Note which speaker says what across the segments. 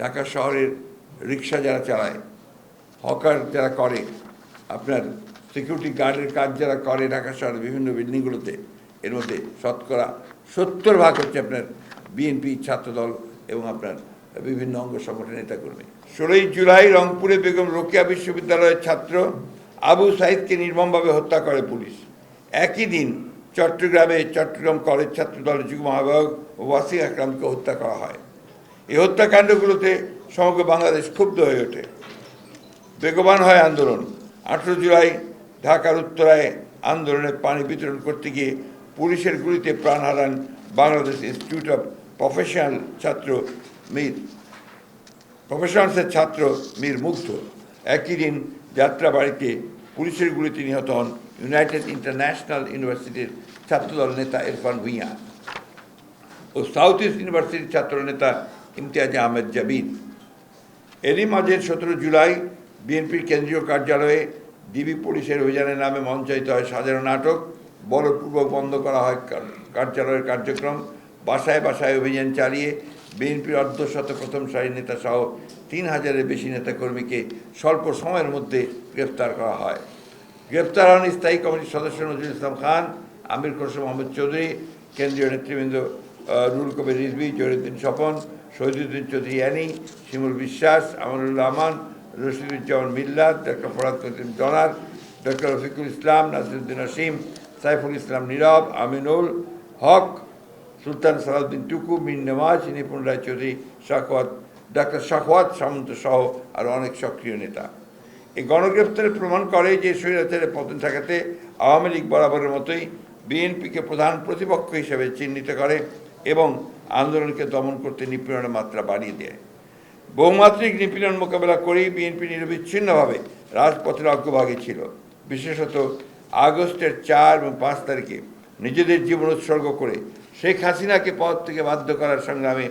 Speaker 1: ঢাকা শহরের রিক্সা যারা চালায়, হকার যারা করে, আপনার সিকিউরিটি গার্ডের কাজ যারা করে ঢাকা শহরের বিভিন্ন বিল্ডিংগুলোতে এর মধ্যে শতকরা সত্তর ভাগ হচ্ছে আপনার বিএনপি ছাত্রদল এবং আপনার বিভিন্ন অঙ্গ সংগঠনের নেতাকর্মী। ষোলোই জুলাই রংপুরে বেগম রোকেয়া বিশ্ববিদ্যালয়ের ছাত্র আবু সাইদকে নির্মমভাবে হত্যা করে পুলিশ। একই দিন চট্টগ্রামে চট্টগ্রাম কলেজ ছাত্র দলের যুগ্ম আহ্বায়ক ওয়াসি আকরামকে হত্যা করা হয়। এই হত্যাকাণ্ডগুলোতে সমগ্র বাংলাদেশ ক্ষুব্ধ হয়ে ওঠে। বেগবান হয় আন্দোলন। আঠেরো জুলাই ঢাকার উত্তরায় আন্দোলনে পানি বিতরণ করতে গিয়ে পুলিশের গুলিতে প্রাণ হারান বাংলাদেশ ইনস্টিটিউট অফ প্রফেশনাল ছাত্র মীর প্রফেশনালসের ছাত্র মীর মুগ্ধ। একই দিন যাত্রাবাড়িতে পুলিশের গুলিতে নিহত হন ইউনাইটেড ইন্টারন্যাশনাল ইউনিভার্সিটির ছাত্রদল নেতা ইরফান ভুঁইয়া ও সাউথ ইস্ট ইউনিভার্সিটির ছাত্রনেতা ইমতিয়াজ আহমেদ জাবিদ এরই মাঝে সতেরো জুলাই বিএনপির কেন্দ্রীয় কার্যালয়ে ডিবি পুলিশের অভিযানের নামে মঞ্চায়িত হয় সাজানো নাটক, বলপূর্বক বন্ধ করা হয় কার্যালয়ের কার্যক্রম, বাসায় বাসায় অভিযান চালিয়ে বিএনপির অর্ধশত প্রথম সারির নেতা সহ তিন হাজারের বেশি নেতাকর্মীকে স্বল্প সময়ের মধ্যে গ্রেপ্তার করা হয়। গ্রেপ্তার হন স্থায়ী কমিটির সদস্য নজরুল ইসলাম খান, আমির খসরু মোহাম্মদ চৌধুরী, কেন্দ্রীয় নেতৃবৃন্দ রুল কবির রিজভি, জহিরুদ্দিন স্বপন, শহীদুদ্দিন চৌধুরী অ্যানি, শিমুল বিশ্বাস আমানুর রহমান রশিদুজ্জামান মিল্লাত ডক্টর ফরাদ জনার ডক্টর রফিকুল ইসলাম, নাসিরুদ্দিন আসিম সাইফুল ইসলাম নীরব, আমিনুল হক, সুলতান সালাউদ্দিন টুকু মিন নেওয়াজ নিপুণ রায়চৌধুরী শাকওয়াত ডাক্তার শাকওয়াত সামন্ত সহ আরও অনেক সক্রিয় নেতা। এই গণগ্রেপ্তারের প্রমাণ করে যে স্বৈরাচারের পতন ঠেকাতে আওয়ামী লীগ বরাবরের মতোই বিএনপিকে প্রধান প্রতিপক্ষ হিসেবে চিহ্নিত করে এবং আন্দোলনকে দমন করতে নিপীড়নের মাত্রা বাড়িয়ে দেয়। বহুমাত্রিক নিপীড়ন মোকাবেলা করেই বিএনপি নিরবিচ্ছিন্নভাবে রাজপথের অগ্রভাগে ছিল। বিশেষত আগস্টের চার এবং পাঁচ তারিখে নিজেদের জীবন উৎসর্গ করে শেখ হাসিনাকে পদ থেকে বাধ্য করার সংগ্রামে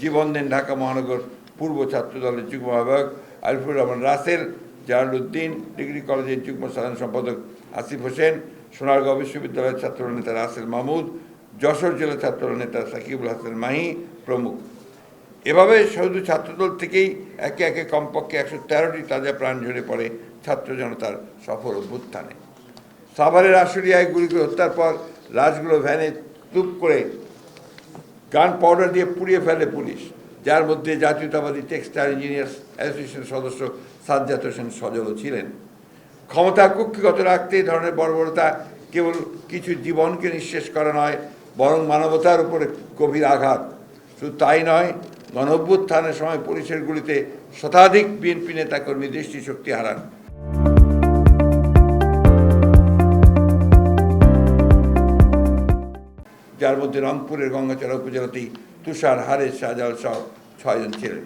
Speaker 1: জীবন দেন ঢাকা মহানগর পূর্ব ছাত্র দলের যুগ্ম আহ্বায়ক আরিফুর রহমান রাসেল, জালালউদ্দিন ডিগ্রি কলেজের যুগ্ম সাধারণ সম্পাদক আসিফ হোসেন, সোনারগাঁও বিশ্ববিদ্যালয়ের ছাত্র নেতা রাসেল মাহমুদ যশোর জেলা ছাত্র নেতা সাকিবুল হাসান মাহি প্রমুখ। এভাবে শুধু ছাত্রদল থেকেই একে একে কমপক্ষে একশো তেরোটি তাজা প্রাণ ঝরে পড়ে ছাত্র জনতার সফল অভ্যুত্থানে। সাভারের আশুলিয়ায় গুলি করে হত্যার পর লাশগুলো ভ্যানে তুপ করে গান পাউডার দিয়ে পুড়িয়ে ফেলে পুলিশ, যার মধ্যে জাতীয়তাবাদী টেক্সটাইল ইঞ্জিনিয়ার্স অ্যাসোসিয়েশন সদস্য সাজ্জাদ হোসেন সজলও ছিলেন। ক্ষমতা কুক্ষিগত রাখতে এই ধরনের বর্বরতা কেবল কিছু জীবনকে নিঃশেষ করা নয় বরং মানবতার উপরে গভীর আঘাত। শুধু তাই নয় গণ অভ্যুত্থানের সময় পুলিশের গুলিতে শতাধিক বিএনপি নেতাকর্মী দৃষ্টিশক্তি হারান। যার মধ্যে রংপুরের গঙ্গাচড়া উপজেলাতেই তুষার হারেস শাহজাল সহ ছয়জন ছিলেন।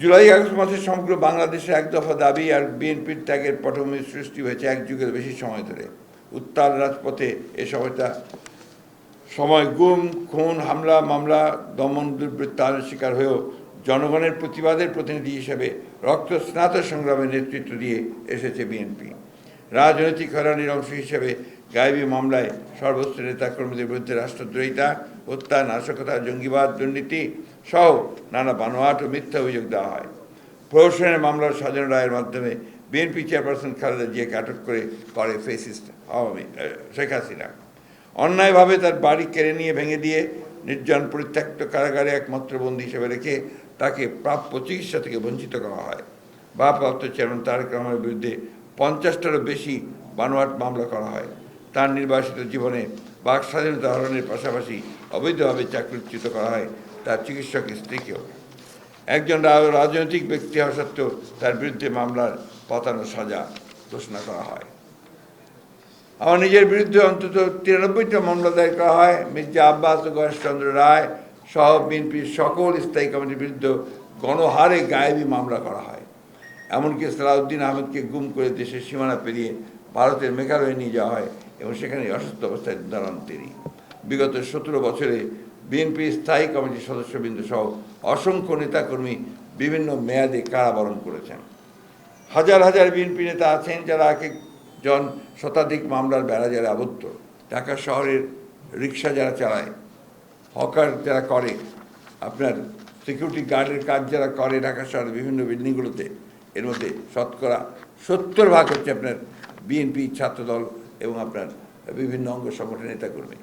Speaker 1: জুলাই, আগস্ট মাসে সমগ্র বাংলাদেশে এক দফা দাবি আর বিএনপির ত্যাগের পটভূমি সৃষ্টি হয়েছে এক যুগের বেশি সময় ধরে। উত্তাল রাজপথে এ সময়টা সময়, গুম, খুন, হামলা, মামলা, দমন দুর্বৃত্তায়নের শিকার হয়েও জনগণের প্রতিবাদের প্রতিনিধি হিসেবে রক্ত রক্তস্নাত সংগ্রামের নেতৃত্ব দিয়ে এসেছে বিএনপি। রাজনৈতিক হয়রানির অংশ হিসেবে গায়েবী মামলায় সর্বোচ্চ নেতাকর্মীদের বিরুদ্ধে রাষ্ট্রদ্রোহিতা, হত্যা, নাশকতা, জঙ্গিবাদ, দুর্নীতি সহ নানা বানোয়াট ও মিথ্যা অভিযোগ দেওয়া হয়। প্রহসনের মামলার সাজানো রায়ের মাধ্যমে বিএনপি চেয়ারপারসন খালেদা জিয়াকে আটক করে করে ফেসিস্ট আওয়ামী শেখ হাসিনা। অন্যায়ভাবে তার বাড়ি কেড়ে নিয়ে ভেঙে দিয়ে নির্জন পরিত্যক্ত কারাগারে একমাত্র বন্দী হিসেবে রেখে তাকে প্রাপ্য চিকিৎসা থেকে বঞ্চিত করা হয়। ভারপ্রাপ্ত চেয়ারম্যান তারেক রহমানের বিরুদ্ধে পঞ্চাশটারও বেশি বানোয়াট মামলা করা হয়। তার নির্বাসিত জীবনে বাক স্বাধীনতা হরণের পাশাপাশি অবৈধভাবে চাকরিচ্যুত করা হয় তার চিকিৎসক স্ত্রীকেও। একজন রাজনৈতিক ব্যক্তি হওয়া সত্ত্বেও তার বিরুদ্ধে মামলার পতানো সাজা ঘোষণা করা হয়। আমার নিজের বিরুদ্ধে অন্তত তিরানব্বইটা মামলা দায়ের করা হয়। মির্জা আব্বাস ও গণেশচন্দ্র রায় সহ বিএনপির সকল স্থায়ী কমিটির বিরুদ্ধে গণহারে গায়েবী মামলা করা হয়। এমনকি সালাউদ্দিন আহমেদকে গুম করে দেশের সীমানা পেরিয়ে ভারতের মেঘালয়ে নিয়ে যাওয়া হয় এবং সেখানে অসুস্থ অবস্থায় দাঁড়ান তিনি। বিগত সতেরো বছরে বিএনপির স্থায়ী কমিটির সদস্যবৃন্দ সহ অসংখ্য নেতাকর্মী বিভিন্ন মেয়াদে কারাবরণ করেছেন। হাজার হাজার বিএনপি নেতা আছেন যারা একজন শতাধিক মামলার বেড়াজারে আবদ্ধ। ঢাকা শহরের রিক্সা যারা চালায়, হকার যারা করে, আপনার সিকিউরিটি গার্ডের কাজ যারা করে ঢাকা শহরের বিভিন্ন বিল্ডিংগুলোতে, এর মধ্যে শতকরা সত্তর ভাগ হচ্ছে আপনার বিএনপি ছাত্রদল এবং আপনার বিভিন্ন অঙ্গ সংগঠনের নেতাকর্মী।